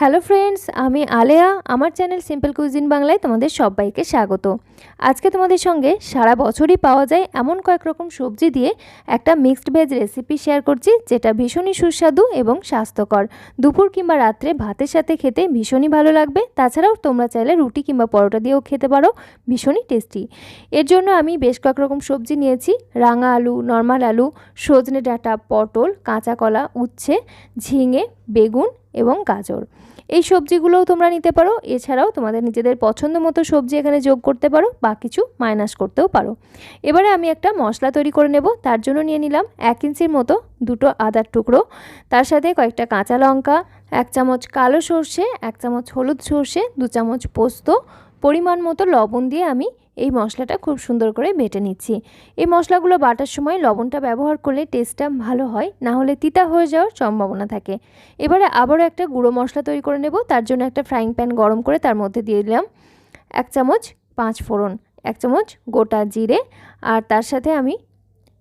Hello friends আমি আলেয়া, আমার channel simple cuisine বাংলায় তোমাদের সবাইকে স্বাগত। আজকে তোমাদের সঙ্গে সারা বছরই পাওয়া যায় এমন কয়েক রকম সবজি দিয়ে একটা মিক্সড ভেজ রেসিপি শেয়ার করছি, যেটা ভীষণই সুস্বাদু এবং স্বাস্থ্যকর। দুপুর কিংবা রাত্রে ভাতের সাথে খেতে ভীষণই ভালো লাগবে। তাছাড়াও তোমরা চাইলে রুটি কিংবা পরোটা দিয়েও খেতে পারো, ভীষণই টেস্টি এর জন্য আমি বেশ কয়েক রকম সবজি নিয়েছি, রাঙা আলু নর্মাল আলু, সজনে ডাঁটা, পটল, কাঁচা কলা, উচ্ছে, ঝিঙে, বেগুন এবং গাজর। এই সবজিগুলোও তোমরা নিতে পারো। এছাড়াও তোমাদের নিজেদের পছন্দ মতো সবজি এখানে যোগ করতে পারো বা কিছু মাইনাস করতেও পারো। এবারে আমি একটা মশলা তৈরি করে নেব। তার জন্য নিয়ে নিলাম এক ইঞ্চির মতো দুটো আদার টুকরো। তার সাথে কয়েকটা কাঁচা লঙ্কা, এক চামচ কালো সর্ষে, এক চামচ হলুদ সর্ষে, দু চামচ পোস্ত। পরিমাণ মতো লবণ দিয়ে আমি এই মশলাটা খুব সুন্দর করে বেটে নিচ্ছি। এই মশলাগুলো বাটার সময় লবণটা ব্যবহার করলে টেস্টটা ভালো হয়, না হলে তিতা হয়ে যাওয়ার সম্ভাবনা থাকে। এবারে আবারও একটা গুঁড়ো মশলা তৈরি করে নেব, তার জন্য একটা ফ্রাইং প্যান গরম করে তার মধ্যে দিয়ে দিলাম এক চামচ পাঁচ ফোড়ন, এক চামচ গোটা জিরে আর তার সাথে আমি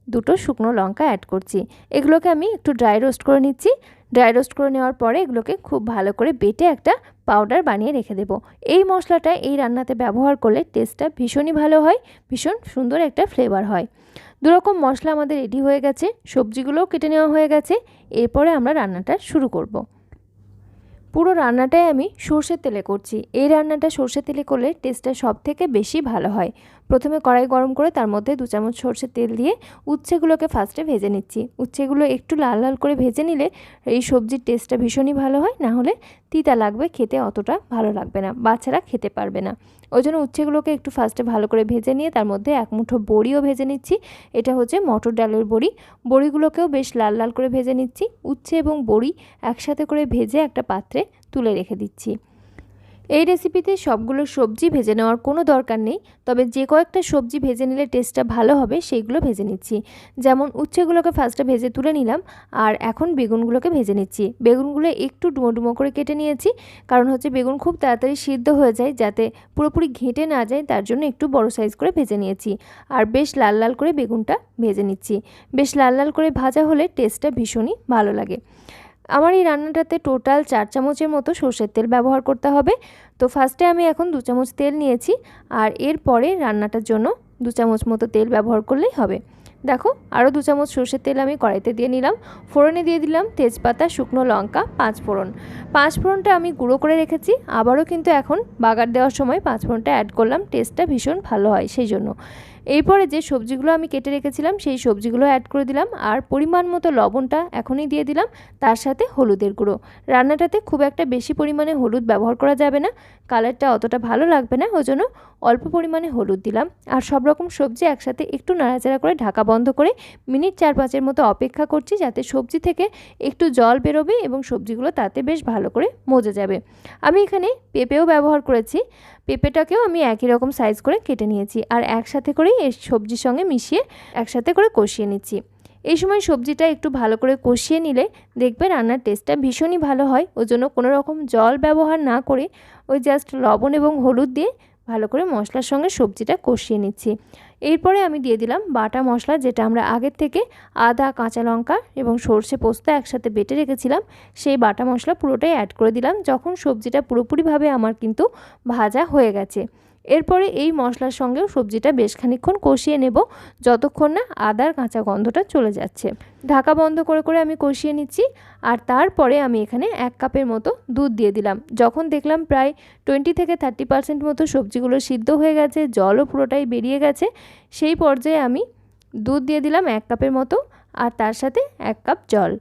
দুটো শুকনো লঙ্কা অ্যাড করছি। এগুলোকে আমি একটু ড্রাই রোস্ট করে নিচ্ছি ড্রাই রোস্ট করে নেওয়ার পরে এগুলোকে খুব ভালো করে বেটে একটা পাউডার বানিয়ে রেখে দেবো। এই মশলাটা এই রান্নাতে ব্যবহার করলে টেস্টটা ভীষণই ভালো হয়, ভীষণ সুন্দর একটা ফ্লেভার হয়। দুরকম মশলা আমাদের রেডি হয়ে গেছে, সবজিগুলোও কেটে নেওয়া হয়ে গেছে, এরপরে আমরা রান্নাটা শুরু করব। পুরো রান্নাটাই আমি সর্ষের তেলে করছি। এই রান্নাটা সর্ষের তেলে করলে টেস্টটা সব থেকে বেশি ভালো হয়। প্রথমে কড়াই গরম করে তার মধ্যে দু চামচ সর্ষের তেল দিয়ে উচ্ছেগুলোকে ফার্স্টে ভেজে নিচ্ছি। উচ্ছেগুলো একটু লাল লাল করে ভেজে নিলে এই সবজির টেস্টটা ভীষণই ভালো হয়, না হলে তিতা লাগবে, খেতে অতটা ভালো লাগবে না, বাচ্চারা খেতে পারবে না। ওই জন্য উচ্ছেগুলোকে একটু ফার্স্টে ভালো করে ভেজে নিয়ে তার মধ্যে এক মুঠো বড়িও ভেজে নিচ্ছি। এটা হচ্ছে মটর ডালের বড়ি। বড়িগুলোকেও বেশ লাল লাল করে ভেজে নিচ্ছি। উচ্ছে এবং বড়ি একসাথে করে ভেজে একটা পাত্রে তুলে রেখে দিচ্ছি। এই রেসিপিতে সবগুলো সবজি ভেজে নেওয়ার কোনো দরকার নেই, তবে যে কয়েকটা সবজি ভেজে নিলে টেস্টটা ভালো হবে সেইগুলো ভেজে নিচ্ছি। যেমন উচ্ছেগুলোকে ফার্স্টে ভেজে তুলে নিলাম, আর এখন বেগুনগুলোকে ভেজে নিচ্ছি। বেগুনগুলো একটু ডুমো ডুমো করে কেটে নিয়েছি, কারণ হচ্ছে বেগুন খুব তাড়াতাড়ি সিদ্ধ হয়ে যায়, যাতে পুরোপুরি ঘেঁটে না যায়, তার জন্য একটু বড় সাইজ করে ভেজে নিয়েছি। আর বেশ লাল লাল করে বেগুনটা ভেজে নিচ্ছি। বেশ লাল লাল করে ভাজা হলে টেস্টটা ভীষণই ভালো লাগে। আমার এই রান্নাটাতে টোটাল চার চামচের মতো সর্ষের তেল ব্যবহার করতে হবে। তো ফার্স্টে আমি এখন দু চামচ তেল নিয়েছি আর এরপরে রান্নাটার জন্য দু চামচ মতো তেল ব্যবহার করলেই হবে। দেখো, আরও দু চামচ সর্ষের তেল আমি কড়াইতে দিয়ে নিলাম। ফোড়নে দিয়ে দিলাম তেজপাতা, শুকনো লঙ্কা, পাঁচ ফোড়ন। পাঁচ ফোড়নটা আমি গুঁড়ো করে রেখেছি। আবারও কিন্তু এখন বাগার দেওয়ার সময় পাঁচ ফোড়নটা অ্যাড করলাম টেস্টটা ভীষণ ভালো হয় সেই জন্য। এরপরে যে সবজিগুলো আমি কেটে রেখেছিলাম, সেই সবজিগুলো অ্যাড করে দিলাম। আর পরিমাণ মতো লবণটা এখনই দিয়ে দিলাম। তার সাথে হলুদের গুঁড়ো। রান্নাটাতে খুব একটা বেশি পরিমাণে হলুদ ব্যবহার করা যাবে না। কালারটা অতটা ভালো লাগবে না ওই জন্য অল্প পরিমাণে হলুদ দিলাম। আর সব রকম সবজি একসাথে একটু নাড়াচাড়া করে ঢাকা বন্ধ করে মিনিট চার পাঁচের মতো অপেক্ষা করছি যাতে সবজি থেকে একটু জল বেরোবে এবং সবজিগুলো তাতে বেশ ভালো করে মজে যাবে। আমি এখানে পেঁপেও ব্যবহার করেছি। পেঁপেটাকেও আমি একই রকম সাইজ করে কেটে নিয়েছি আর একসাথে করেই এই সবজির সঙ্গে মিশিয়ে একসাথে করে কষিয়ে নিচ্ছি। এই সময় সবজিটা একটু ভালো করে কষিয়ে নিলে দেখবে রান্নার টেস্টটা ভীষণই ভালো হয়। ওই জন্য কোনো রকম জল ব্যবহার না করে ওই জাস্ট লবণ এবং হলুদ দিয়ে ভালো করে মশলার সঙ্গে সবজিটা কষিয়ে নিচ্ছি। এরপরে আমি দিয়ে দিলাম বাটা মশলা, যেটা আমরা আগের থেকে আদা, কাঁচা লঙ্কা এবং সর্ষে পোস্ত একসাথে বেটে রেখেছিলাম, সেই বাটা মশলা পুরোটাই অ্যাড করে দিলাম, যখন সবজিটা পুরোপুরিভাবে আমার কিন্তু ভাজা হয়ে গেছে। এরপরে এই মশলার সঙ্গেও সবজিটা বেশ খানিক্ষণ কষিয়ে নেব, যতক্ষণ না আদার কাঁচা গন্ধটা চলে যাচ্ছে। ঢাকা বন্ধ করে করে আমি কষিয়ে নিচ্ছি, আর তারপরে আমি এখানে এক কাপের মতো দুধ দিয়ে দিলাম। যখন দেখলাম প্রায় টোয়েন্টি থেকে থার্টি পার্সেন্ট মতো সবজিগুলো সিদ্ধ হয়ে গেছে, জলও পুরোটাই বেরিয়ে গেছে, সেই পর্যায়ে আমি দুধ দিয়ে দিলাম এক কাপের মতো, আর তার সাথে এক কাপ জল।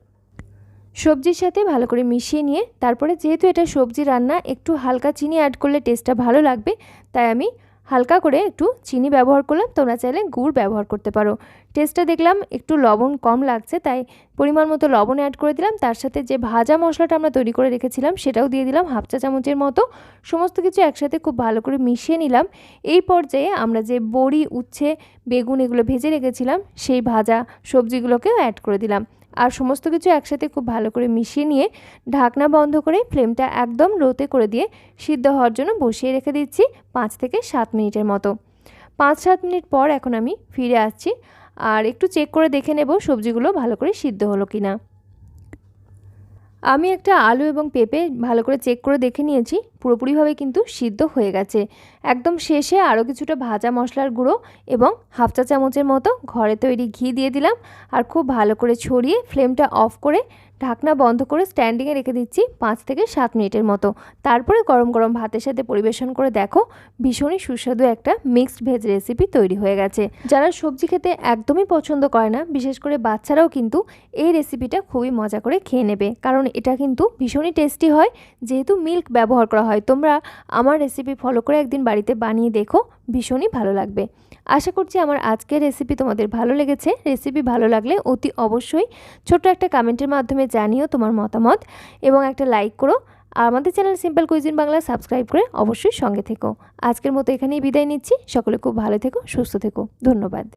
সবজির সাথে ভালো করে মিশিয়ে নিয়ে তারপরে যেহেতু এটা সবজি রান্না, একটু হালকা চিনি অ্যাড করলে টেস্টটা ভালো লাগবে। তাই আমি হালকা করে একটু চিনি ব্যবহার করলাম। তোমরা চাইলে গুড় ব্যবহার করতে পারো। টেস্টটা দেখলাম একটু লবণ কম লাগছে, তাই পরিমাণ মতো লবণ অ্যাড করে দিলাম। তার সাথে যে ভাজা মশলাটা আমরা তৈরি করে রেখেছিলাম, সেটাও দিয়ে দিলাম হাফ চা চামচের মতো। সমস্ত কিছু একসাথে খুব ভালো করে মিশিয়ে নিলাম। এই পর্যায়ে আমরা যে বড়ি, উচ্ছে, বেগুন এগুলো ভেজে রেখেছিলাম, সেই ভাজা সবজিগুলোকেও অ্যাড করে দিলাম। আর সমস্ত কিছু একসাথে খুব ভালো করে মিশিয়ে নিয়ে ঢাকনা বন্ধ করে ফ্লেমটা একদম লোতে করে দিয়ে সিদ্ধ হওয়ার জন্য বসিয়ে রেখে দিচ্ছি পাঁচ থেকে সাত মিনিটের মতো। পাঁচ সাত মিনিট পর এখন আমি ফিরে আসছি আর একটু চেক করে দেখে নেব সবজিগুলো ভালো করে সিদ্ধ হলো কি না আমি একটা আলু এবং পেঁপে ভালো করে চেক করে দেখে নিয়েছি। পুরোপুরিভাবে কিন্তু সিদ্ধ হয়ে গেছে। একদম শেষে আরও কিছুটা ভাজা মশলার গুঁড়ো এবং হাফ চা চামচের মতো ঘরে তৈরি ঘি দিয়ে দিলাম আর খুব ভালো করে ছড়িয়ে ফ্লেমটা অফ করে ঢাকনা বন্ধ করে স্ট্যান্ডিংয়ে রেখে দিচ্ছি পাঁচ থেকে সাত মিনিটের মতো। তারপরে গরম গরম ভাতের সাথে পরিবেশন করে দেখো ভীষণই সুস্বাদু একটা মিক্সড ভেজ রেসিপি তৈরি হয়ে গেছে। যারা সবজি খেতে একদমই পছন্দ করে না, বিশেষ করে বাচ্চারাও কিন্তু এই রেসিপিটা খুবই মজা করে খেয়ে নেবে। কারণ এটা কিন্তু ভীষণই টেস্টি হয়, যেহেতু মিল্ক ব্যবহার করা হয়। তোমরা আমার রেসিপি ফলো করে একদিন বাড়িতে বানিয়ে দেখো, ভীষণই ভালো লাগবে। আশা করছি আমার আজকের রেসিপি তোমাদের ভালো লেগেছে। রেসিপি ভালো লাগলে অতি অবশ্যই ছোট্ট একটা কমেন্টের মাধ্যমে জানিও তোমার মতামত এবং একটা লাইক করো। আর আমাদের channel simple cuisine Bangla subscribe করে অবশ্যই সঙ্গে থেকো। আজকের মতো এখানেই বিদায় নিচ্ছি। সকলে খুব ভালো থেকো, সুস্থ থেকো। ধন্যবাদ।